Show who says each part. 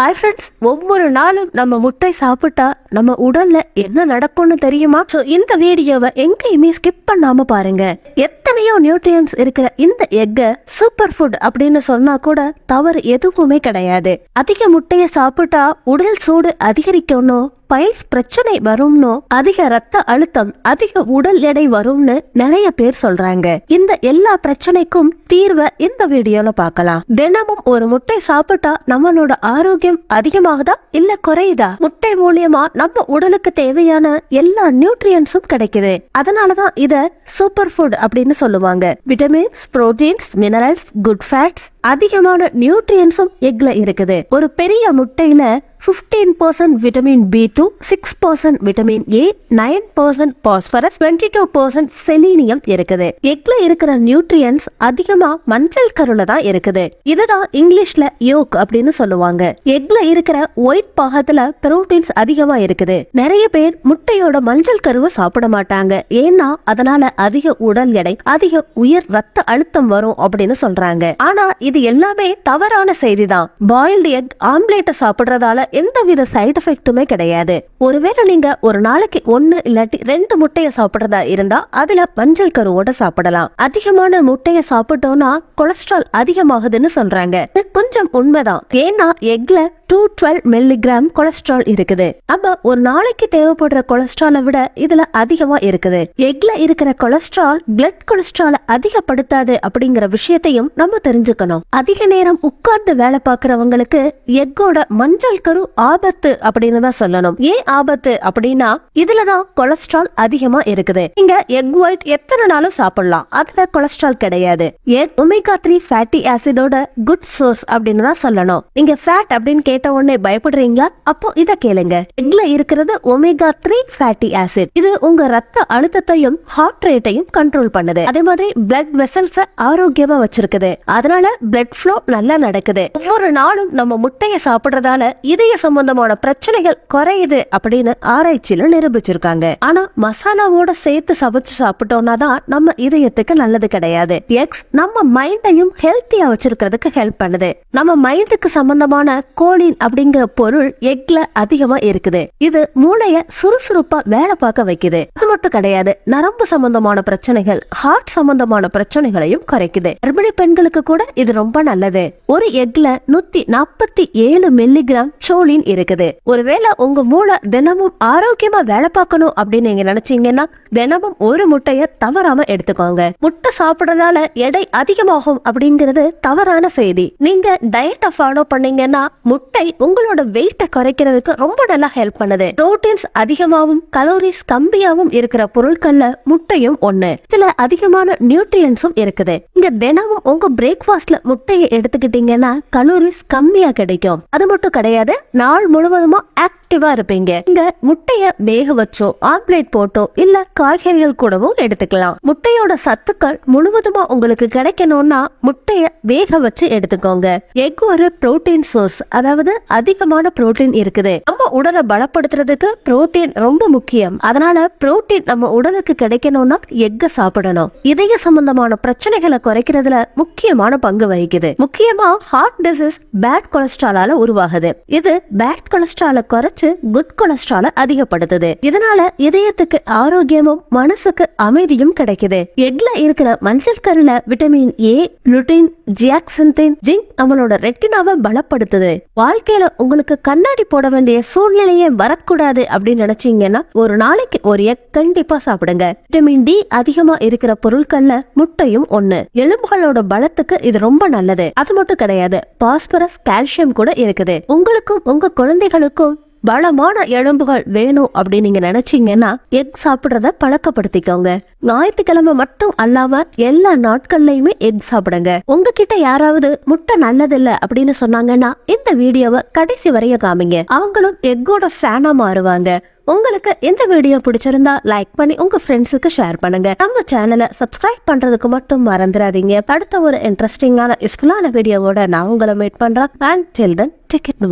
Speaker 1: Hi friends ஒவ்வொரு நாளும் நம்ம முட்டை சாப்பிட்டா நம்ம உடல்ல என்ன நடக்கும்னு தெரியுமா? ஸோ இந்த வீடியோவை எங்கேயுமே ஸ்கிப் பண்ணாம பாருங்க. எத்தனையோ நியூட்ரியன்ஸ் இருக்கிற இந்த எக்கை சூப்பர் ஃபுட் அப்படின்னு சொன்னா கூட தவறு எதுவுமே கிடையாது. அதிக முட்டையை சாப்பிட்டா உடல் சூடு அதிகரிக்கணும் பைல்ஸ் பிரச்சனை வரும்னு அதிக ரத்த அழுத்தம் அதிக உடல் எடை வரும்னு நிறைய பேர் சொல்றாங்க. இந்த எல்லா பிரச்சனைக்கும் தீர்வை இந்த வீடியோல பார்க்கலாம். தினமும் ஒரு முட்டை சாப்பிட்டா நம்மளோட ஆரோக்கியம் அதிகமாகுதா இல்ல குறையுதா? முட்டை மூலியமா நம்ம உடலுக்கு தேவையான எல்லா நியூட்ரியன்ஸும் கிடைக்குது. அதனாலதான் இத சூப்பர் ஃபுட் அப்படின்னு சொல்லுவாங்க. Vitamins proteins minerals good fats அதிகமான நியூட்ரியன்ஸும் எக்ல இருக்குது. ஒரு பெரிய முட்டையில 15% percent vitamin B two six percent vitamin A nine percent phosphorus twenty two percent selenium இருக்குது. எக்ல இருக்கிற நியூட்ரியன்ஸ் அதிகமா மஞ்சள் கருல தான் இருக்குது. இதுதான் இங்கிலீஷ்ல யோக் அப்படின்னு சொல்லுவாங்க. எக்ல இருக்கிற ஒயிட் பாகத்துல புரோட்டீன்ஸ் அதிகமா இருக்குது. நிறைய பேர் முட்டையோட மஞ்சள் கருவை சாப்பிட மாட்டாங்க. ஏன்னா அதனால அதிக உடல் எடை அதிக உயர் ரத்த அழுத்தம் வரும் அப்படின்னு சொல்றாங்க. ஆனா இது எல்லாமே தவறான செய்திதான். பாயில்டு எக் ஆம்லேட்டை சாப்பிடுறதால எந்தவித சைடு எஃபெக்ட்டுமே கிடையாது. ஒருவேளை நீங்க ஒரு நாளைக்கு ஒன்னு இல்லாட்டி ரெண்டு முட்டையை சாப்பிடுறதா இருந்தா அதுல மஞ்சள் கருவோட சாப்பிடலாம். அதிகமான முட்டையை சாப்பிட்டோம்னா கொலஸ்ட்ரால் அதிகமாகுதுன்னு சொல்றாங்க. கொஞ்சம் உண்மைதான். ஏன்னா எக்ல டூ டுவெல் மில்லிகிராம் கொலஸ்ட்ரால் இருக்குது. நம்ம ஒரு நாளைக்கு தேவைப்படுற கொலஸ்ட்ராலை விட இதுல அதிகமா இருக்குது. எக்ல இருக்கிற கொலஸ்ட்ரால் பிளட் கொலஸ்ட்ராலை அதிகப்படுத்தாது அப்படிங்கிற விஷயத்தையும் நம்ம தெரிஞ்சுக்கணும். அதிக நேரம் உட்கார்ந்து வேலை பார்க்கறவங்களுக்கு எக்கோட மஞ்சள் கரு ஆபத்து அப்படின்னு தான் சொல்லணும். ஏன் ஆபத்து அப்படின்னா இதுலதான் கொலஸ்ட்ரால் அதிகமா இருக்குது. இங்க எக் ஒயிட் எத்தனை நாளும் சாப்பிடலாம். அதுல கொலஸ்ட்ரால் கிடையாது. எக் ஒமேகா த்ரீ ஃபேட்டி ஆசிடோட குட் சோர்ஸ் அப்படின்னு தான் சொல்லணும். நீங்க ஃபேட் அப்படின்னு கேட்ட உடனே பயப்படுறீங்களா? அப்போ இத கேளுங்க. எக்ல இருக்கிறது ஒமேகா த்ரீ ஃபேட்டி ஆசிட் இது உங்க ரத்த அழுத்தத்தையும் ஹார்ட் ரேட்டையும் கண்ட்ரோல் பண்ணுது. அதே மாதிரி பிளட் வெசல்ஸ ஆரோக்கியமா வச்சிருக்குது. அதனால பிளட் ஃப்ளோ நல்லா நடக்குது. ஒவ்வொரு நாளும் நம்ம முட்டைய சாப்பிடுறதால இதய சம்பந்தமான பிரச்சனைகள் குறையுது அப்படின்னு ஆராய்ச்சியில நிரூபிச்சிருக்காங்க. ஆனா மசாலாவோட சேர்த்து சமைச்சு சாப்பிட்டோம்னா தான் நம்ம இதயத்துக்கு நல்லது கிடையாது. எக்ஸ் நம்ம மைண்டையும் ஹெல்த்தியா வச்சிருக்கிறதுக்கு ஹெல்ப் பண்ணுது. நம்ம மைண்டுக்கு சம்பந்தமான கோலின் அப்படிங்கிற பொருள் எக்ல அதிகமா இருக்குது. இது மூளைய சுறுசுறுப்பா வேலை பார்க்க வைக்குது. அது மட்டும் கிடையாது நரம்பு சம்பந்தமான பிரச்சனைகள் ஹார்ட் சம்பந்தமான பிரச்சனைகளையும் குறைக்குது. கர்ப்பிணி பெண்களுக்கு கூட இது ரொம்ப நல்லது. ஒரு எக்ல நூத்தி நாற்பத்தி ஏழு மில்லிகிராம் சோலின் இருக்குது. ஒருவேளை உங்க மூளை தினமும் ஆரோக்கியமா வேலை பார்க்கணும் அப்படின்னு நீங்க நினைச்சீங்கன்னா தினமும் ஒரு முட்டைய தவறாம எடுத்துக்கோங்க. முட்டை சாப்பிடறதால எடை அதிகமாகும் அப்படிங்கிறது தவறான செய்தி. நீங்க டயட்டை ஃபாலோ பண்ணீங்கன்னா முட்டை உங்களோட வெயிட்டை குறைக்கிறதுக்கு ரொம்ப நல்லா ஹெல்ப் பண்ணுது. புரோட்டீன்ஸ் அதிகமாகவும் கலோரிஸ் கம்மியாவும் இருக்கிற பொருட்கள்ல முட்டையும் ஒண்ணு. இதுல அதிகமான நியூட்ரியன்ஸும் இருக்குது. இங்க தினமும் உங்க பிரேக்ஃபாஸ்ட்ல முட்டையை எடுத்துக்கிட்டீங்கன்னா கலோரிஸ் கம்மியா கிடைக்கும். அது மட்டும் கிடையாது நாள் முழுவதுமா ஆக்டிவா இருப்பீங்க. இங்க முட்டைய வேக வச்சோ ஆம்லேட் போட்டோ இல்ல காய்கறிகள் கூடவும் எடுத்துக்கலாம். முட்டையோட சத்துக்கள் முழுவதுமா உங்களுக்கு கிடைக்கணும்னா முட்டைய வேக வச்சு எடுத்துக்கோங்க. எக் ஒரு புரோட்டீன் சோர்ஸ் அதாவது அதிகமான புரோட்டீன் இருக்குது. நம்ம உடலை பலப்படுத்துறதுக்கு புரோட்டீன் ரொம்ப முக்கியம். அதனால புரோட்டீன் நம்ம உடலுக்கு கிடைக்கணும்னா எக்க சாப்பிடணும். இதய சம்பந்தமான பிரச்சனைகளை குறைக்கிறதுல முக்கியமான பங்கு வகிக்குது. முக்கியமா ஹார்ட் டிசீஸ் பேட் கொலஸ்ட்ராலால உருவாகுது. இது பேட் கொலஸ்ட்ரால குறைச்சு குட் கொலஸ்ட்ரால அதிகப்படுத்துது. இதனால இதயத்துக்கு ஆரோக்கியமும் மனசுக்கு அமைதியும் கிடைக்குது. எக்ல இருக்கிற மஞ்சள் கருல விட்டமின் ஏ லுட்டின் ஜியாக்சன்தின் ஜிங்க் நம்மளோட ரெட்டினாவை பலப்படுத்துது. வாழ்க்கையில உங்களுக்கு கண்ணாடி போட வேண்டிய சூழ்நிலையே வரக்கூடாது அப்படின்னு நினைச்சீங்கன்னா ஒரு நாளைக்கு ஒரு எக் கண்டிப்பா சாப்பிடுங்க. விட்டமின் டி அதிகமா இருக்கிற பொருட்கள்ல முட்டையும் ஒண்ணு. எலும்புகளோட பலத்துக்கு இது ரொம்ப நல்லது. அது மட்டும் கிடையாது பாஸ்பரஸ் கால்சியம் கூட இருக்குது. உங்களுக்கும் உங்க குழந்தைகளுக்கும் பலமான எலும்புகள் வேணும் அப்படின்னு நீங்க நினைச்சீங்கன்னா எக் சாப்பிடுறத பழக்கப்படுத்திக்கோங்க. ஞாயிற்றுக்கிழமை மட்டும் அல்லாம எல்லா நாட்கள்லயுமே எக் சாப்பிடுங்க. உங்ககிட்ட யாராவது முட்டை நல்லதில்ல அப்படின்னு சொன்னாங்கன்னா இந்த வீடியோவை கடைசி வரைய காமிங்க. அவங்களும் எக்கோட ஃபேனா மாறுவாங்க. உங்களுக்கு இந்த வீடியோ பிடிச்சிருந்தா லைக் பண்ணி உங்க ஃப்ரெண்ட்ஸுக்கு ஷேர் பண்ணுங்க. நம்ம சேனலை சப்ஸ்கிரைப் பண்றதுக்கு மட்டும் மறந்துடாதீங்க. அடுத்த ஒரு இன்ட்ரெஸ்டிங்கான யூஸ்ஃபுல்லான வீடியோவோட நான் உங்களை மீட் பண்றேன். And till then take care bye